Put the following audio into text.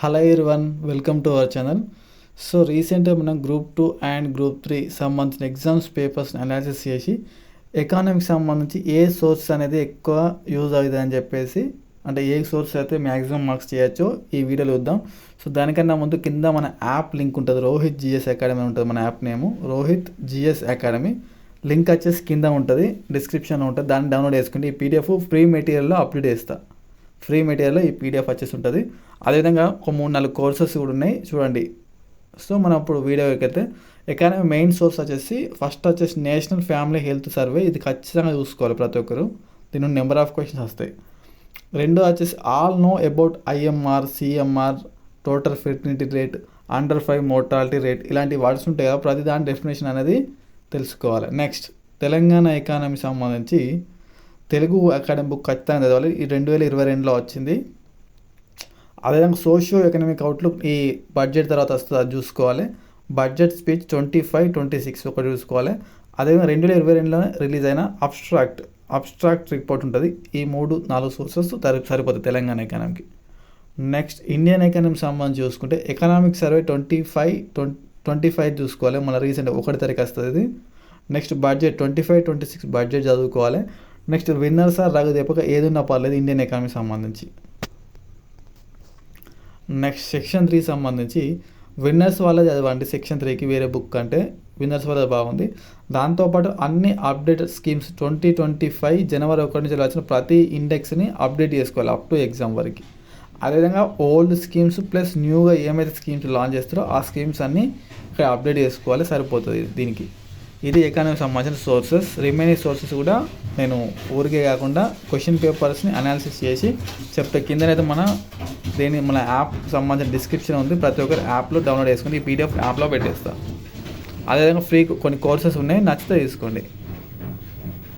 Hello one welcome to our channel so రీసెంట్గా మనం group two and group three సంబంధించిన exams పేపర్స్ని analysis చేసి ఎకానమిక్స్ సంబంధించి ఏ సోర్స్ అనేది ఎక్కువ యూజ్ అవుతుంది అని చెప్పేసి అంటే ఏ సోర్స్ అయితే మ్యాక్సిమం మార్క్స్ చేయొచ్చో ఈ వీడియోలో చూద్దాం. సో దానికన్నా ముందు కింద మన యాప్ లింక్ ఉంటుంది. రోహిత్ జిఎస్ అకాడమీ ఉంటుంది మన app name. Rohit GS academy. Link వచ్చేసి కింద ఉంటుంది డిస్క్రిప్షన్లో ఉంటుంది. దాన్ని డౌన్లోడ్ చేసుకుంటే ఈ పీడిఎఫ్ ఫ్రీ మెటీరియల్లో అప్లోడ్ చేస్తా. ఫ్రీ మెటీరియల్లో ఈ పీడిఎఫ్ వచ్చేసి ఉంటుంది. అదేవిధంగా ఒక మూడు నాలుగు కోర్సెస్ కూడా ఉన్నాయి. చూడండి. సో మనం ఇప్పుడు వీడియో అయితే ఎకానమీ మెయిన్ సోర్స్ వచ్చేసి ఫస్ట్ వచ్చేసి నేషనల్ ఫ్యామిలీ హెల్త్ సర్వే. ఇది ఖచ్చితంగా చూసుకోవాలి ప్రతి ఒక్కరు. దీని నెంబర్ ఆఫ్ క్వశ్చన్స్ వస్తాయి. రెండో వచ్చేసి all know about IMR CMR total fertility rate under five mortality rate ఇలాంటి వర్డ్స్ ఉంటాయి కదా. ప్రతి దాని డెఫినేషన్ అనేది తెలుసుకోవాలి. నెక్స్ట్ తెలంగాణ ఎకానమీ సంబంధించి తెలుగు అకాడమీ బుక్ ఖచ్చితంగా చదవాలి. ఈ రెండు వేల ఇరవై రెండులో వచ్చింది. అదేవిధంగా సోషియో ఎకనామిక్ అవుట్లుక్ ఈ బడ్జెట్ తర్వాత వస్తుంది అది చూసుకోవాలి. Budget speech twenty five twenty six ఒకటి చూసుకోవాలి. అదేవిధంగా రెండు వేల ఇరవై రెండులో రిలీజ్ అయిన అబ్స్ట్రాక్ట్ అబ్స్ట్రాక్ట్ రిపోర్ట్ ఉంటుంది. ఈ మూడు నాలుగు సోర్సెస్ సరిపోతుంది తెలంగాణ ఎకానమీకి నెక్స్ట్ ఇండియన్ ఎకానమీ సంబంధించి చూసుకుంటే economic survey twenty five twenty five చూసుకోవాలి. మన రీసెంట్ ఒకటి తారీఖు వస్తుంది ఇది. Next budget twenty five twenty six budget చదువుకోవాలి. నెక్స్ట్ విన్నర్స్ ఆర్ రగ చెప్పక ఏది పర్లేదు ఇండియన్ ఎకానమీ సంబంధించి. నెక్స్ట్ సెక్షన్ త్రీ సంబంధించి విన్నర్స్ వాళ్ళది చదవండి. సెక్షన్ త్రీకి వేరే బుక్ అంటే విన్నర్స్ వల్ల బాగుంది. దాంతోపాటు అన్ని update schemes twenty twenty five జనవరి ఒకటి నుంచి వచ్చిన ప్రతి ఇండెక్స్ని అప్డేట్ చేసుకోవాలి అప్ టు ఎగ్జామ్ వరకు. అదేవిధంగా ఓల్డ్ స్కీమ్స్ ప్లస్ న్యూగా ఏమైతే స్కీమ్స్ లాంచ్ చేస్తారో ఆ స్కీమ్స్ అన్నీ ఇక్కడ అప్డేట్ చేసుకోవాలి. సరిపోతుంది దీనికి. ఇది ఎకానమీ సంబంధించిన సోర్సెస్ రిమైనింగ్ సోర్సెస్ కూడా నేను ఊరికే కాకుండా క్వశ్చన్ పేపర్స్ని అనాలిసిస్ చేసి చెప్తే కిందనైతే మన దేని మన యాప్ సంబంధించిన డిస్క్రిప్షన్ ఉంది. ప్రతి ఒక్కరు యాప్లో డౌన్లోడ్ చేసుకుని ఈ పీడిఎఫ్ యాప్లో పెట్టేస్తా. అదేవిధంగా ఫ్రీ కొన్ని కోర్సెస్ ఉన్నాయి. నచ్చితే తీసుకోండి.